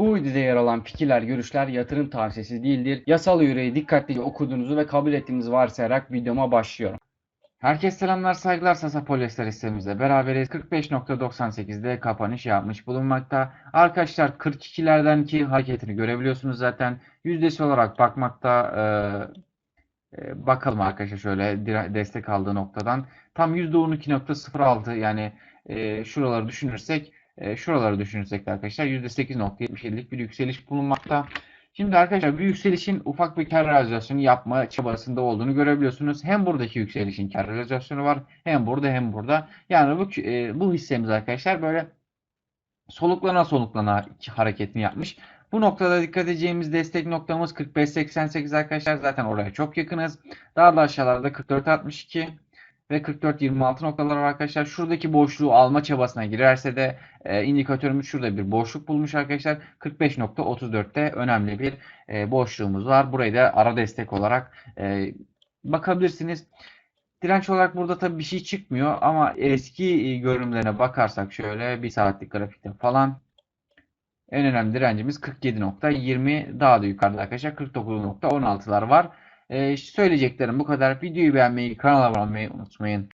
Bu videoda yer alan fikirler, görüşler yatırım tavsiyesi değildir. Yasal yüreği dikkatlice okuduğunuzu ve kabul ettiğinizi varsayarak videoma başlıyorum. Herkese selamlar, saygılar. Sasa Polyester hissemizle beraberiz. 45.98'de kapanış yapmış bulunmakta. Arkadaşlar 42'lerden ki hareketini görebiliyorsunuz zaten. Yüzdesi olarak bakmakta e, e, bakalım arkadaşlar şöyle destek aldığı noktadan. Tam %12.06 yani e, şuraları düşünürsek e, şuraları düşünürsek de arkadaşlar %8.77'lik bir yükseliş bulunmakta. Şimdi arkadaşlar bu yükselişin ufak bir kar realizasyonu yapma çabasında olduğunu görebiliyorsunuz. Hem buradaki yükselişin kar realizasyonu var hem burada hem burada. Yani bu e, bu hissemiz arkadaşlar böyle soluklana soluklana hareketini yapmış. Bu noktada dikkat edeceğimiz destek noktamız 45.88 arkadaşlar. Zaten oraya çok yakınız. Daha da aşağılarda 44.62 ve 44.26 noktalar var arkadaşlar. Şuradaki boşluğu alma çabasına girerse de e, indikatörümüz şurada bir boşluk bulmuş arkadaşlar. 45.34'te önemli bir e, boşluğumuz var. Burayı da ara destek olarak e, bakabilirsiniz. Direnç olarak burada tabii bir şey çıkmıyor ama eski e, görünümlerine bakarsak şöyle bir saatlik grafikte falan en önemli direncimiz 47.20 daha da yukarıda arkadaşlar 49.16'lar var. Ee, söyleyeceklerim bu kadar. Videoyu beğenmeyi, kanala abone olmayı unutmayın.